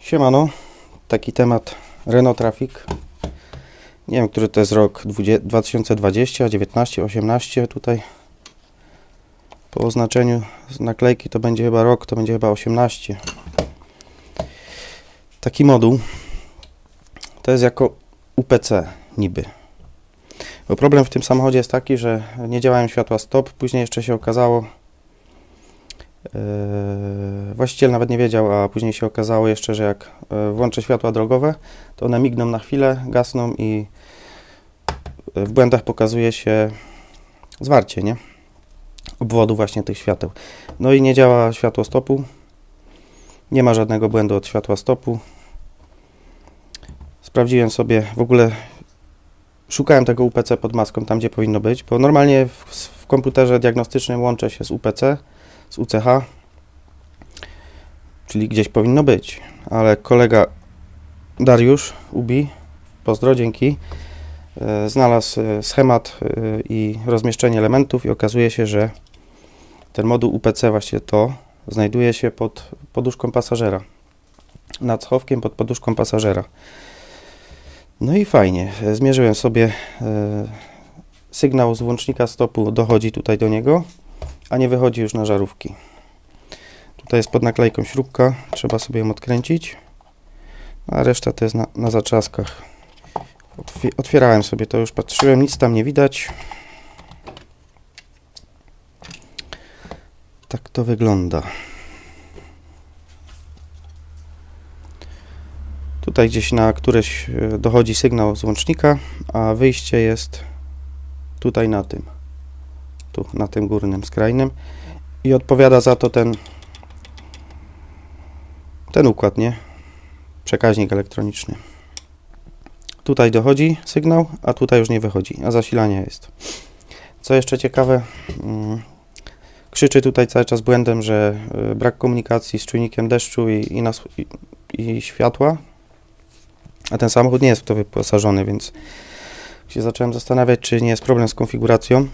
Siemano, taki temat Renault Traffic. Nie wiem, który to jest rok 20 2020, 19, 18 tutaj. Po oznaczeniu z naklejki to będzie chyba rok, to będzie chyba 18. Taki moduł to jest jako UPC niby. Bo problem w tym samochodzie jest taki, że nie działają światła stop. Później jeszcze się okazało, właściciel nawet nie wiedział, a później się okazało jeszcze, że jak yy, włączę światła drogowe, to one migną na chwilę, gasną i yy, w błędach pokazuje się zwarcie, nie? Obwodu właśnie tych świateł. No i nie działa światło stopu. Nie ma żadnego błędu od światła stopu. Sprawdziłem sobie, w ogóle szukałem tego UPC pod maską, tam gdzie powinno być, bo normalnie w, w komputerze diagnostycznym łączę się z UPC, z UCH, czyli gdzieś powinno być, ale kolega Dariusz Ubi, pozdro, dzięki, e, znalazł e, schemat e, i rozmieszczenie elementów i okazuje się, że ten moduł UPC, właśnie to, znajduje się pod poduszką pasażera, nad schowkiem pod poduszką pasażera. No i fajnie, zmierzyłem sobie, sygnał z włącznika stopu dochodzi tutaj do niego, a nie wychodzi już na żarówki. Tutaj jest pod naklejką śrubka, trzeba sobie ją odkręcić, a reszta to jest na, na zaczaskach. Otwie- otwierałem sobie to, już patrzyłem, nic tam nie widać. Tak to wygląda. Tutaj gdzieś na któreś e, dochodzi sygnał z łącznika, a wyjście jest tutaj na tym tu na tym górnym skrajnym i odpowiada za to ten ten układ, nie? Przekaźnik elektroniczny. Tutaj dochodzi sygnał, a tutaj już nie wychodzi, a zasilanie jest. Co jeszcze ciekawe, mm, krzyczy tutaj cały czas błędem, że y, brak komunikacji z czujnikiem deszczu i, i, nas, i, i światła, a ten samochód nie jest w to wyposażony, więc się zacząłem zastanawiać, czy nie jest problem z konfiguracją.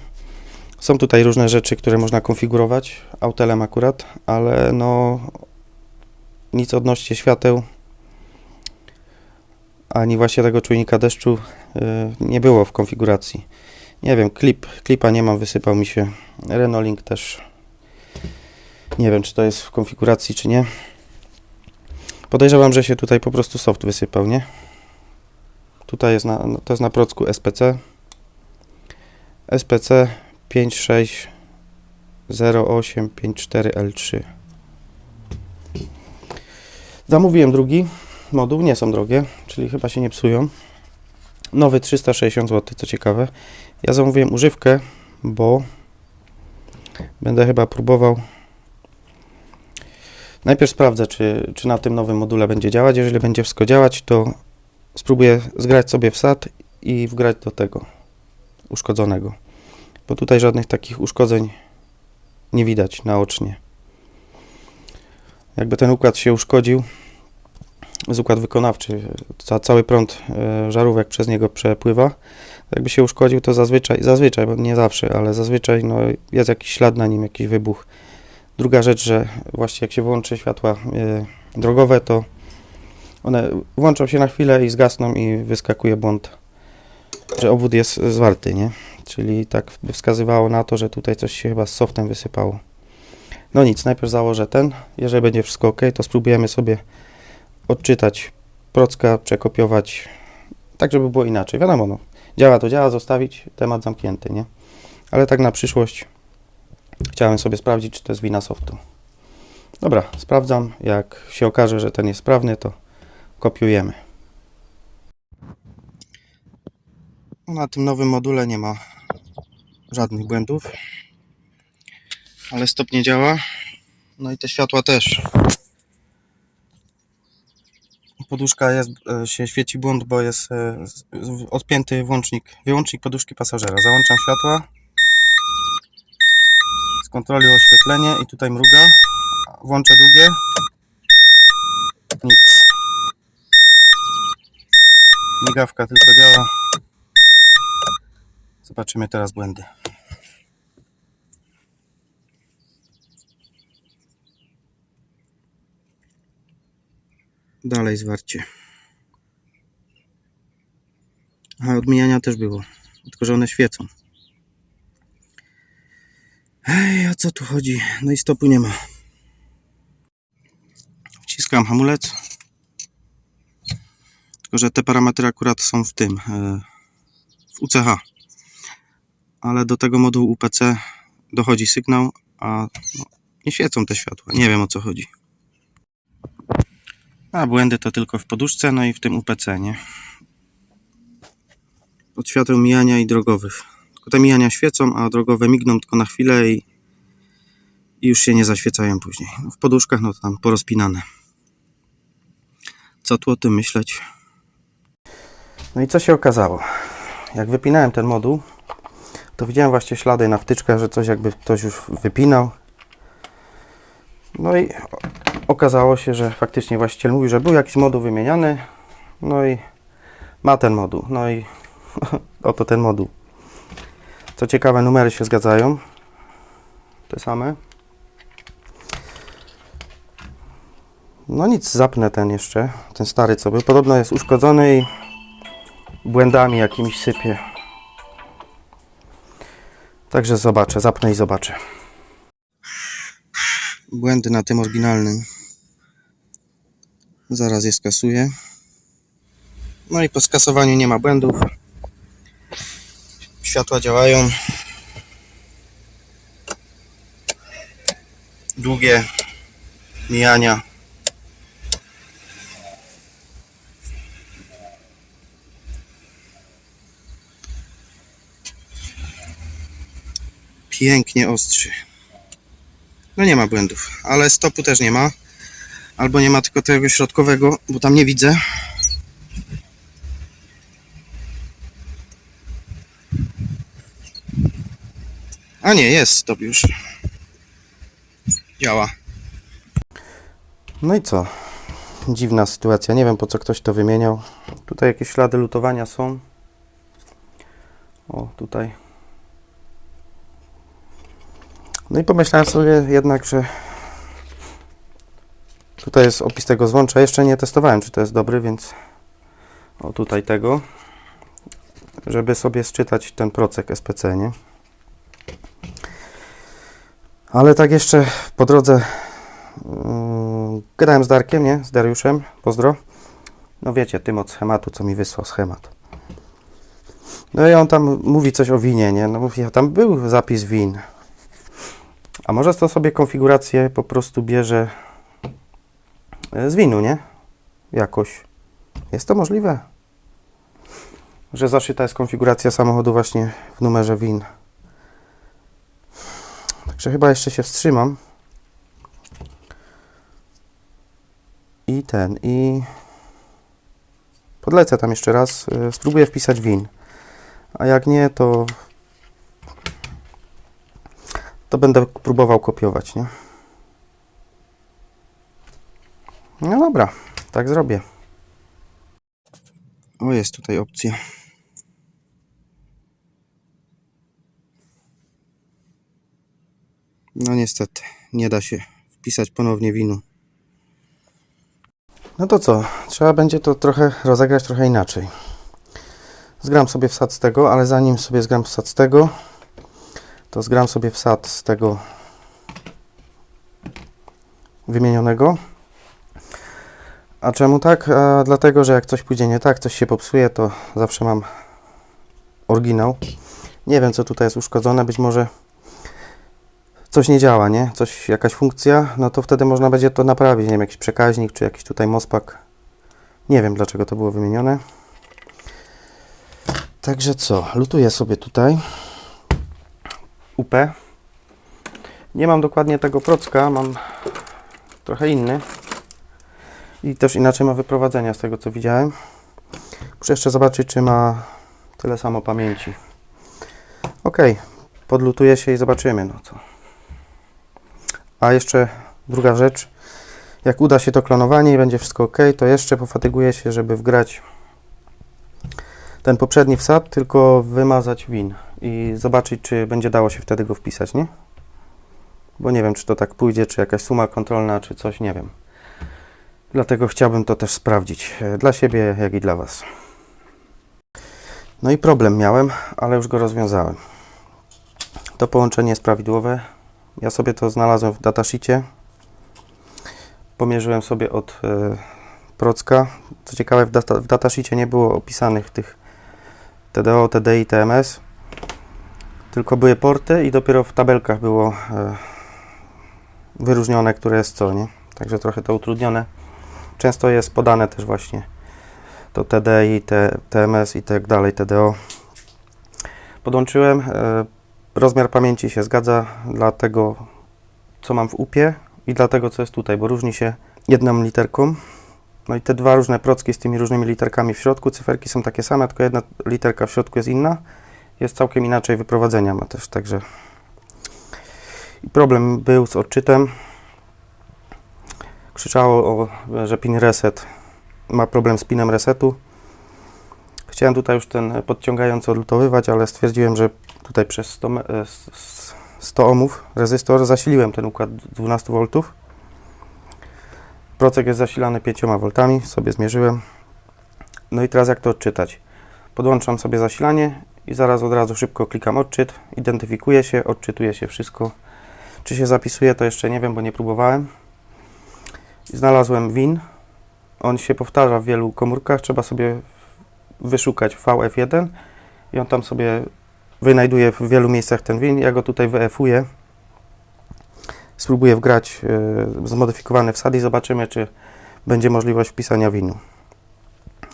Są tutaj różne rzeczy, które można konfigurować, autelem akurat, ale no nic odnośnie świateł, ani właśnie tego czujnika deszczu y, nie było w konfiguracji. Nie wiem, klip, klipa nie mam, wysypał mi się. Renault Link też nie wiem, czy to jest w konfiguracji, czy nie. Podejrzewam, że się tutaj po prostu soft wysypał, nie? Tutaj jest na, no, to jest na procku SPC. SPC 560854L3. Zamówiłem drugi moduł, nie są drogie, czyli chyba się nie psują. Nowy 360 zł, co ciekawe. Ja zamówiłem używkę, bo będę chyba próbował. Najpierw sprawdzę, czy, czy na tym nowym module będzie działać. Jeżeli będzie wszystko działać, to spróbuję zgrać sobie wsad i wgrać do tego uszkodzonego bo tutaj żadnych takich uszkodzeń nie widać naocznie. Jakby ten układ się uszkodził, jest układ wykonawczy, ca, cały prąd e, żarówek przez niego przepływa, jakby się uszkodził, to zazwyczaj, zazwyczaj, bo nie zawsze, ale zazwyczaj no, jest jakiś ślad na nim, jakiś wybuch. Druga rzecz, że właśnie jak się włączy światła e, drogowe, to one włączą się na chwilę i zgasną i wyskakuje błąd, że obwód jest zwarty, nie? Czyli tak wskazywało na to, że tutaj coś się chyba z softem wysypało. No nic, najpierw założę ten. Jeżeli będzie wszystko ok, to spróbujemy sobie odczytać procka, przekopiować, tak żeby było inaczej. Wiadomo, no, działa to działa, zostawić, temat zamknięty, nie? Ale tak na przyszłość chciałem sobie sprawdzić, czy to jest wina softu. Dobra, sprawdzam. Jak się okaże, że ten jest sprawny, to kopiujemy. Na tym nowym module nie ma żadnych błędów, ale stop nie działa. No i te światła też. Poduszka jest, e, się świeci błąd, bo jest e, odpięty włącznik, wyłącznik poduszki pasażera. Załączam światła. Z kontroli oświetlenie i tutaj mruga. Włączę długie. Nic. Migawka tylko działa. Zobaczymy teraz błędy. Dalej zwarcie. A odmieniania też było. Tylko, że one świecą. Ej, a co tu chodzi? No i stopu nie ma. Wciskam hamulec. Tylko, że te parametry akurat są w tym. e, W UCH. Ale do tego modułu UPC dochodzi sygnał, a no, nie świecą te światła. Nie wiem o co chodzi. A błędy to tylko w poduszce, no i w tym UPC, nie? Od świateł mijania i drogowych. Tylko te mijania świecą, a drogowe migną tylko na chwilę i, i już się nie zaświecają później. No, w poduszkach no to tam porozpinane. Co tu o tym myśleć? No i co się okazało? Jak wypinałem ten moduł, to widziałem właśnie ślady na wtyczkach, że coś jakby ktoś już wypinał. No i okazało się, że faktycznie właściciel mówi, że był jakiś moduł wymieniany. No i ma ten moduł. No i oto ten moduł. Co ciekawe, numery się zgadzają. Te same. No nic, zapnę ten jeszcze, ten stary co był. Podobno jest uszkodzony i błędami jakimiś sypie. Także zobaczę, zapnę i zobaczę. Błędy na tym oryginalnym. Zaraz je skasuję. No i po skasowaniu nie ma błędów. Światła działają. Długie mijania. Pięknie ostrzy. No nie ma błędów, ale stopu też nie ma. Albo nie ma tylko tego środkowego, bo tam nie widzę. A nie, jest stop już. Działa. No i co? Dziwna sytuacja. Nie wiem po co ktoś to wymieniał. Tutaj jakieś ślady lutowania są. O, tutaj. No i pomyślałem sobie jednak, że tutaj jest opis tego złącza. Jeszcze nie testowałem, czy to jest dobry, więc o tutaj tego, żeby sobie sczytać ten procek SPC, nie? Ale tak jeszcze po drodze yy, gadałem z Darkiem, nie? Z Dariuszem, pozdro. No wiecie, tym od schematu, co mi wysłał schemat. No i on tam mówi coś o winie, nie? No mówi, a tam był zapis win. A może to sobie konfigurację po prostu bierze e, z winu, nie? Jakoś. Jest to możliwe. Że zaszyta jest konfiguracja samochodu właśnie w numerze win. Także chyba jeszcze się wstrzymam. I ten, i podlecę tam jeszcze raz. e, Spróbuję wpisać win. A jak nie, to to będę próbował kopiować, nie? No dobra, tak zrobię. O, jest tutaj opcja. No niestety, nie da się wpisać ponownie winu. No to co? Trzeba będzie to trochę rozegrać trochę inaczej. Zgram sobie wsad z tego, ale zanim sobie zgram wsad z tego, to zgram sobie wsad z tego wymienionego. A czemu tak? A dlatego, że jak coś pójdzie nie tak, coś się popsuje, to zawsze mam oryginał. Nie wiem, co tutaj jest uszkodzone, być może coś nie działa, nie? Coś, jakaś funkcja, no to wtedy można będzie to naprawić, nie wiem, jakiś przekaźnik, czy jakiś tutaj mospak. Nie wiem, dlaczego to było wymienione. Także co, lutuję sobie tutaj. UP. Nie mam dokładnie tego procka, mam trochę inny. I też inaczej ma wyprowadzenia z tego co widziałem. Muszę jeszcze zobaczyć, czy ma tyle samo pamięci. Ok, podlutuję się i zobaczymy. No co. A jeszcze druga rzecz. Jak uda się to klonowanie i będzie wszystko ok, to jeszcze pofatyguję się, żeby wgrać ten poprzedni wsad, tylko wymazać win i zobaczyć, czy będzie dało się wtedy go wpisać, nie? Bo nie wiem, czy to tak pójdzie, czy jakaś suma kontrolna, czy coś, nie wiem. Dlatego chciałbym to też sprawdzić. e, Dla siebie, jak i dla Was. No i problem miałem, ale już go rozwiązałem. To połączenie jest prawidłowe. Ja sobie to znalazłem w datasheetie. Pomierzyłem sobie od e, procka. Co ciekawe, w, data, w datasheetie nie było opisanych tych TDO, TDI, TMS. Tylko były porty i dopiero w tabelkach było e, wyróżnione, które jest co, nie? Także trochę to utrudnione. Często jest podane też właśnie to TDI, T, TMS i tak dalej, TDO. Podłączyłem. e, Rozmiar pamięci się zgadza dla tego, co mam w UPie i dla tego, co jest tutaj, bo różni się jedną literką. No i te dwa różne procki z tymi różnymi literkami w środku, cyferki są takie same, tylko jedna literka w środku jest inna. Jest całkiem inaczej wyprowadzenia ma też, także... I problem był z odczytem. Krzyczało, o, że pin reset ma problem z pinem resetu. Chciałem tutaj już ten podciągający odlutowywać, ale stwierdziłem, że tutaj przez 100, me- e, s- s- 100 ohmów rezystor zasiliłem ten układ 12 V. Procek jest zasilany 5 V, sobie zmierzyłem. No i teraz jak to odczytać? Podłączam sobie zasilanie i zaraz od razu szybko klikam odczyt, identyfikuje się, odczytuje się wszystko. Czy się zapisuje, to jeszcze nie wiem, bo nie próbowałem. Znalazłem WIN. On się powtarza w wielu komórkach, trzeba sobie wyszukać VF1 i on tam sobie wynajduje w wielu miejscach ten win. Ja go tutaj wyefuję. Spróbuję wgrać e, zmodyfikowany wsad i zobaczymy, czy będzie możliwość wpisania winu.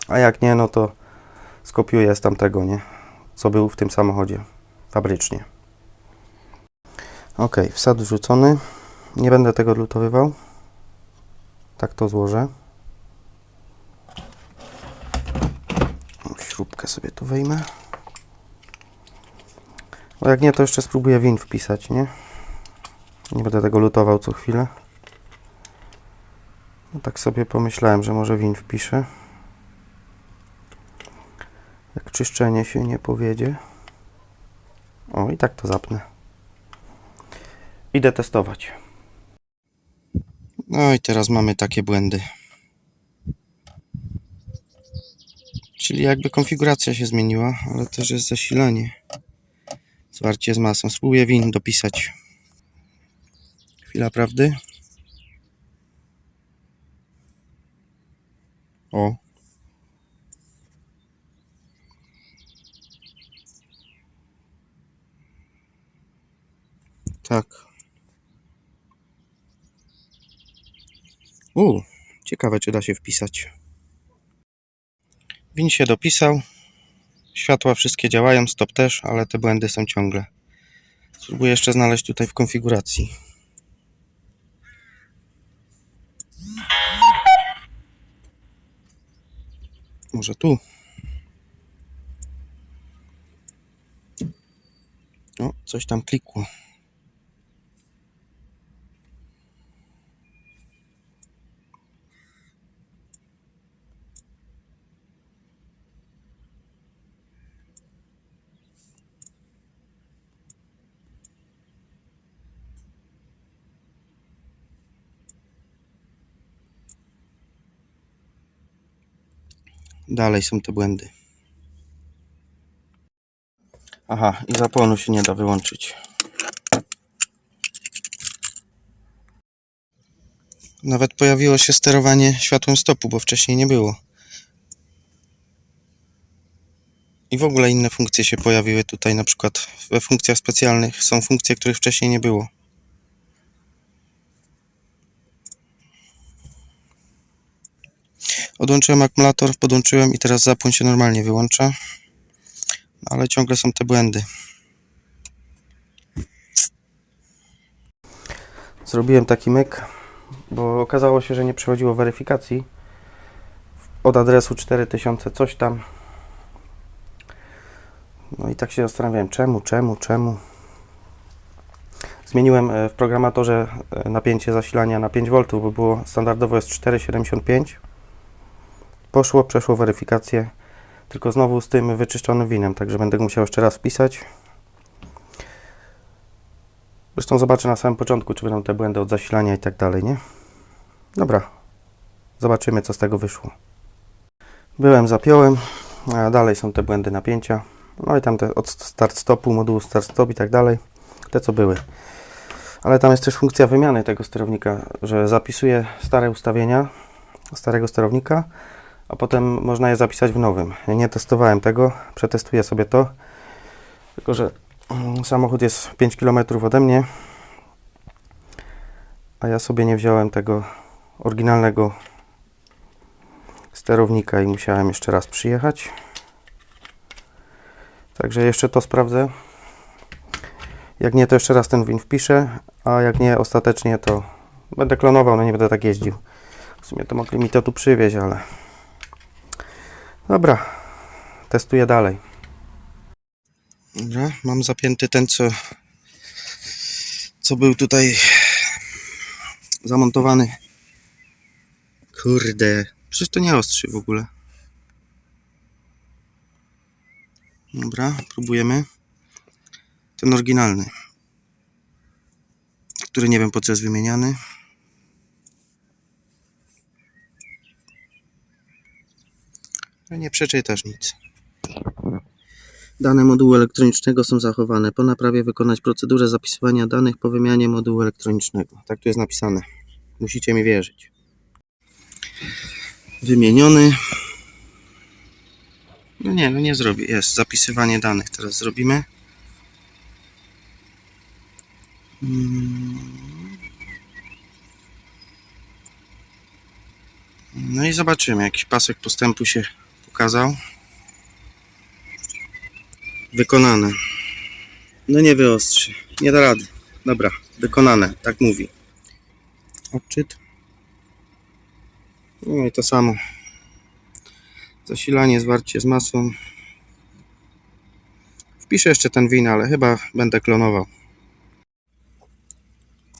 A jak nie, no to skopiuję z tamtego, nie? Co był w tym samochodzie fabrycznie. Ok, wsad wrzucony. Nie będę tego lutowywał. Tak to złożę. Śrubkę sobie tu wyjmę. Bo jak nie, to jeszcze spróbuję win wpisać, nie? Nie będę tego lutował co chwilę. No tak sobie pomyślałem, że może win wpiszę. Jak czyszczenie się nie powiedzie. O, i tak to zapnę. Idę testować. No i teraz mamy takie błędy. Czyli jakby konfiguracja się zmieniła, ale też jest zasilanie. Zwarcie z masą. Spróbuję win dopisać. Chwila prawdy. O. Tak. U, ciekawe czy da się wpisać. Win się dopisał. Światła wszystkie działają, stop też, ale te błędy są ciągle. Spróbuję jeszcze znaleźć tutaj w konfiguracji. Może tu? O, coś tam klikło. Dalej są te błędy. Aha, i zapłonu się nie da wyłączyć. Nawet pojawiło się sterowanie światłem stopu, bo wcześniej nie było. I w ogóle inne funkcje się pojawiły tutaj, na przykład we funkcjach specjalnych są funkcje, których wcześniej nie było. Odłączyłem akumulator, podłączyłem i teraz zapłon się normalnie wyłącza. No, Ale ciągle są te błędy. Zrobiłem taki myk, bo okazało się, że nie przechodziło weryfikacji od adresu 4000 coś tam. No i tak się zastanawiałem, czemu, czemu, czemu. Zmieniłem e, w programatorze e, napięcie zasilania na 5V, bo było standardowo jest 4,75. Poszło, przeszło weryfikację, tylko znowu z tym wyczyszczonym winem, także będę musiał jeszcze raz wpisać. Zresztą zobaczę na samym początku, czy będą te błędy od zasilania i tak dalej, nie? Dobra. zobaczymy co z tego wyszło. Byłem, zapiąłem, a dalej są te błędy napięcia. No i tam te od start stopu, modułu start stop i tak dalej. Te co były. Ale tam jest też funkcja wymiany tego sterownika, że zapisuje stare ustawienia starego sterownika, a potem można je zapisać w nowym. Ja nie testowałem tego, przetestuję sobie to. Tylko, że mm, samochód jest 5 km ode mnie, a ja sobie nie wziąłem tego oryginalnego sterownika i musiałem jeszcze raz przyjechać. Także jeszcze to sprawdzę. Jak nie, to jeszcze raz ten win wpiszę, a jak nie, ostatecznie to będę klonował, no nie będę tak jeździł. W sumie to mogli mi to tu przywieźć, ale... Dobra, testuję dalej. Dobra, mam zapięty ten, co... Co był tutaj zamontowany. Kurde, przecież to nie ostrzy w ogóle. Dobra, próbujemy. Ten oryginalny. Który nie wiem po co jest wymieniany. No nie przeczytasz nic. Dane modułu elektronicznego są zachowane. Po naprawie wykonać procedurę zapisywania danych po wymianie modułu elektronicznego. Tak tu jest napisane. Musicie mi wierzyć. Wymieniony. No nie, no nie zrobię. Jest zapisywanie danych. Teraz zrobimy. Mm. No i zobaczymy. Jakiś pasek postępu się pokazał. Wykonane. No nie wyostrzy. Nie da rady. Dobra, wykonane. Tak mówi. Odczyt. No i to samo. Zasilanie, zwarcie z masą. Wpiszę jeszcze ten win, ale chyba będę klonował.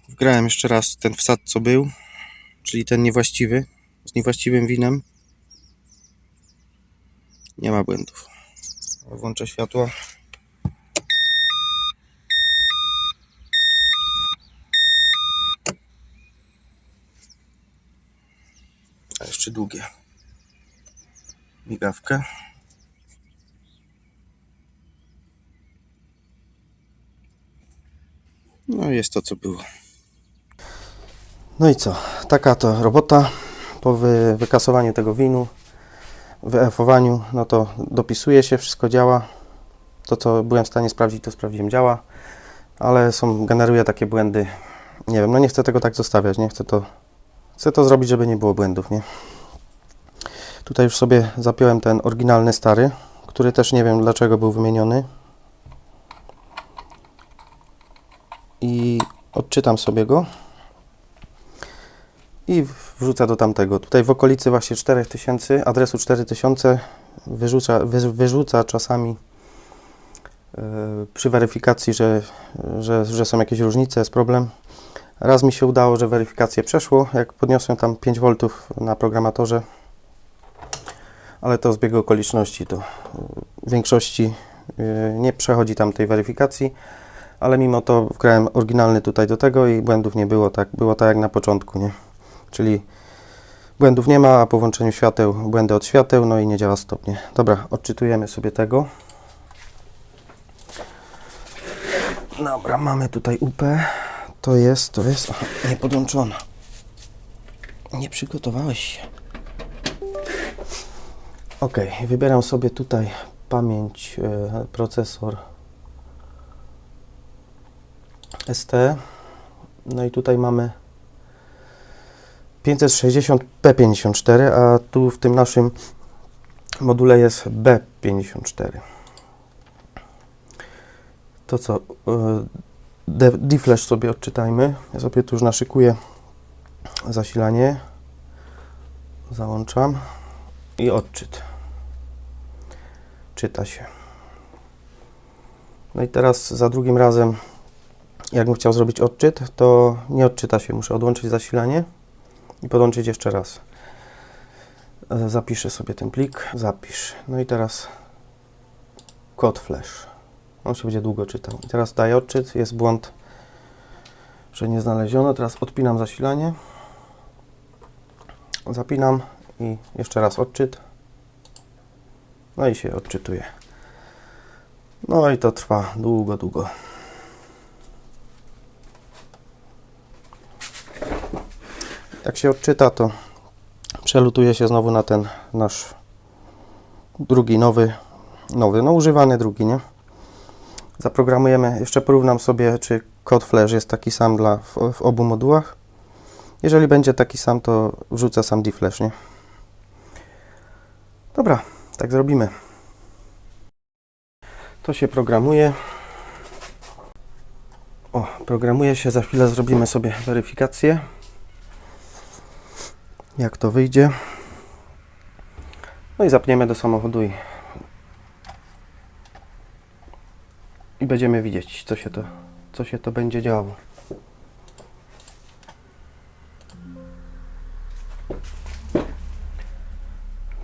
Wgrałem jeszcze raz ten wsad, co był, czyli ten niewłaściwy, z niewłaściwym winem. Nie ma błędów. Włączę światło. A jeszcze długie. Migawkę. No jest to co było. No i co? Taka to robota. Po wy, wykasowaniu tego winu, wyefowaniu, no to dopisuje się, wszystko działa. To co byłem w stanie sprawdzić, to sprawdziłem, działa. Ale są, generuje takie błędy. Nie wiem, no nie chcę tego tak zostawiać, nie chcę to, chcę to zrobić, żeby nie było błędów, nie? Tutaj już sobie zapiąłem ten oryginalny stary, który też nie wiem dlaczego był wymieniony. I odczytam sobie go. I wrzucę do tamtego. Tutaj w okolicy właśnie 4000, adresu 4000 wyrzuca, wy, wyrzuca czasami yy, przy weryfikacji, że, że, że są jakieś różnice, jest problem. Raz mi się udało, że weryfikację przeszło, jak podniosłem tam 5 V na programatorze, ale to zbieg okoliczności, to w większości yy, nie przechodzi tam tej weryfikacji, ale mimo to wgrałem oryginalny tutaj do tego i błędów nie było, tak było tak jak na początku, nie? Czyli błędów nie ma, a po włączeniu świateł błędy od świateł, no i nie działa stopnie. Dobra, odczytujemy sobie tego. Dobra, mamy tutaj UP. To jest, to jest, aha, nie podłączona. Nie przygotowałeś się. Ok, wybieram sobie tutaj pamięć, e, procesor ST. No i tutaj mamy 560p54, a tu w tym naszym module jest B54. To co, deflash sobie odczytajmy. Ja sobie tu już naszykuję zasilanie. Załączam i odczyt. Czyta się. No i teraz za drugim razem, jakbym chciał zrobić odczyt, to nie odczyta się. Muszę odłączyć zasilanie i podłączyć jeszcze raz. E, Zapiszę sobie ten plik, zapisz. No i teraz kod flash. On się będzie długo czytał. I teraz daję odczyt, jest błąd, że nie znaleziono. Teraz odpinam zasilanie. Zapinam i jeszcze raz odczyt. No i się odczytuje. No i to trwa długo, długo. Jak się odczyta, to przelutuje się znowu na ten nasz drugi, nowy, nowy, no używany drugi, nie? Zaprogramujemy, jeszcze porównam sobie, czy kod flash jest taki sam dla, w, w obu modułach. Jeżeli będzie taki sam, to wrzucę sam dflash, nie? Dobra, tak zrobimy. To się programuje. O, programuje się, za chwilę zrobimy sobie weryfikację. Jak to wyjdzie. No i zapniemy do samochodu i, i będziemy widzieć, co się to, co się to będzie działo.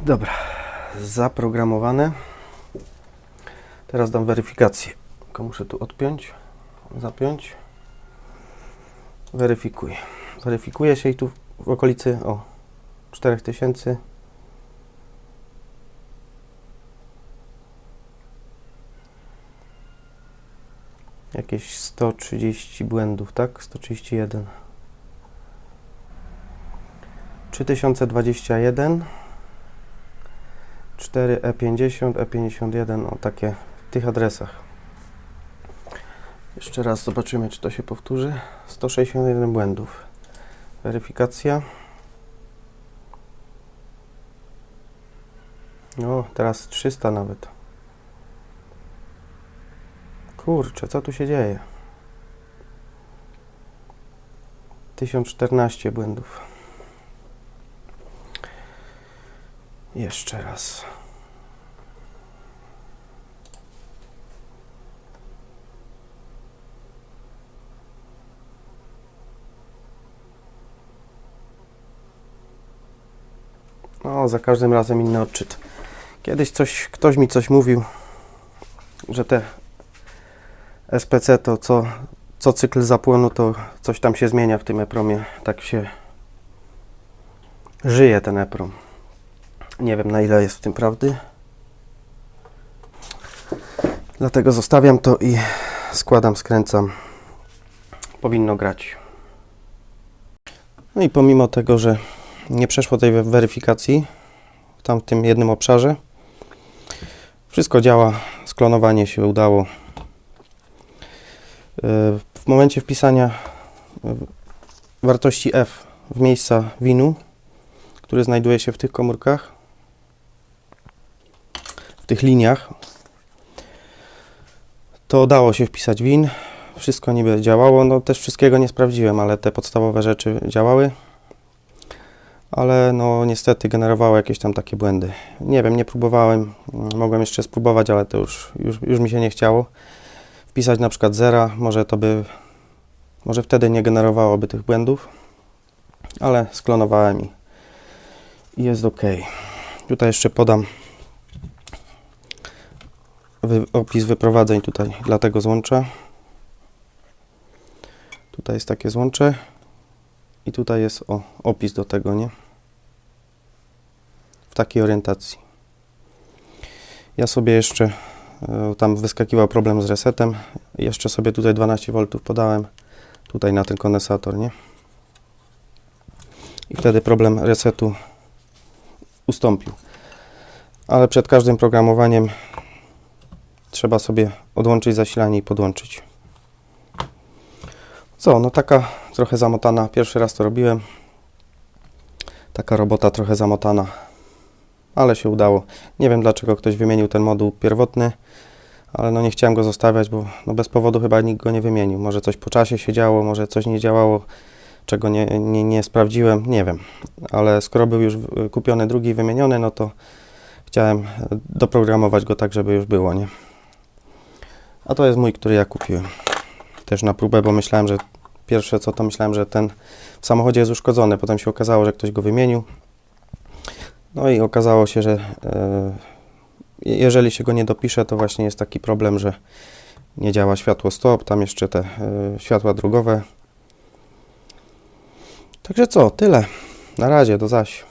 Dobra, zaprogramowane. Teraz dam weryfikację. Tylko muszę tu odpiąć, zapiąć. Weryfikuj. Weryfikuje się i tu w okolicy o 4000. Jakieś 130 błędów, tak? 131. 3021. 4E50, E51, o takie w tych adresach. Jeszcze raz zobaczymy, czy to się powtórzy. 161 błędów. Weryfikacja. O, teraz 300 nawet. Kurczę, co tu się dzieje? 1014 błędów. Jeszcze raz. No, za każdym razem inny odczyt. Kiedyś coś, ktoś mi coś mówił, że te SPC to co, co cykl zapłonu, to coś tam się zmienia w tym EPROMie. Tak się żyje ten EPROM. Nie wiem na ile jest w tym prawdy. Dlatego zostawiam to i składam, skręcam. Powinno grać. No i pomimo tego, że nie przeszło tej we- weryfikacji w tamtym jednym obszarze, wszystko działa, sklonowanie się udało. Yy, W momencie wpisania wartości F w miejsca winu, który znajduje się w tych komórkach, w tych liniach, to dało się wpisać win. Wszystko niby działało. No też wszystkiego nie sprawdziłem, ale te podstawowe rzeczy działały. Ale no niestety generowało jakieś tam takie błędy. Nie wiem, nie próbowałem. Mogłem jeszcze spróbować, ale to już, już, już mi się nie chciało. Wpisać na przykład zera, może to by, może wtedy nie generowałoby tych błędów, ale sklonowałem i jest ok. Tutaj jeszcze podam wy, opis wyprowadzeń tutaj dla tego złącza. Tutaj jest takie złącze i tutaj jest o, opis do tego, nie? W takiej orientacji. Ja sobie jeszcze, e, tam wyskakiwał problem z resetem, jeszcze sobie tutaj 12 V podałem, tutaj na ten kondensator, nie? I wtedy problem resetu ustąpił. Ale przed każdym programowaniem trzeba sobie odłączyć zasilanie i podłączyć. Co, no taka trochę zamotana, pierwszy raz to robiłem. Taka robota trochę zamotana, ale się udało. Nie wiem dlaczego ktoś wymienił ten moduł pierwotny, ale no nie chciałem go zostawiać, bo no bez powodu chyba nikt go nie wymienił. Może coś po czasie się działo, może coś nie działało, czego nie, nie, nie sprawdziłem, nie wiem. Ale skoro był już kupiony drugi, wymieniony, no to chciałem y, doprogramować go tak, żeby już było, nie? A to jest mój, który ja kupiłem. Też na próbę, bo myślałem, że pierwsze co to myślałem, że ten w samochodzie jest uszkodzony. Potem się okazało, że ktoś go wymienił. No i okazało się, że e, jeżeli się go nie dopisze, to właśnie jest taki problem, że nie działa światło stop, tam jeszcze te e, światła drogowe. Także co, tyle. Na razie, do zaś.